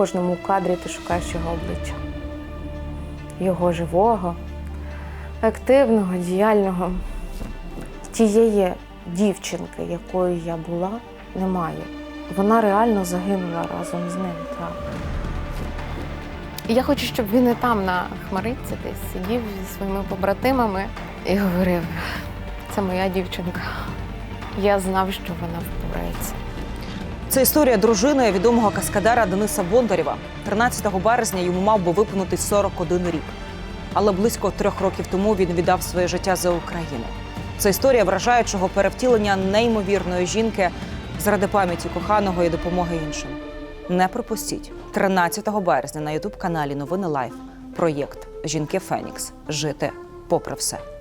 кожному кадрі ти шукаєш його обличчя. Його живого, активного, діяльного. Тієї дівчинки, якою я була, немає. Вона реально загинула разом з ним. Так. Я хочу, щоб він і там на хмаринці десь сидів зі своїми побратимами і говорив: це моя дівчинка. Я знав, що вона впорається. Це історія дружини відомого каскадера Дениса Бондарєва. 13 березня йому мав би виповнити 41 рік. Але близько трьох років тому він віддав своє життя за Україну. Це історія вражаючого перевтілення неймовірної жінки заради пам'яті коханого і допомоги іншим. Не пропустіть 13 березня на ютуб каналі Новини Лайф. Проєкт Жінки Фенікс. Жити попри все.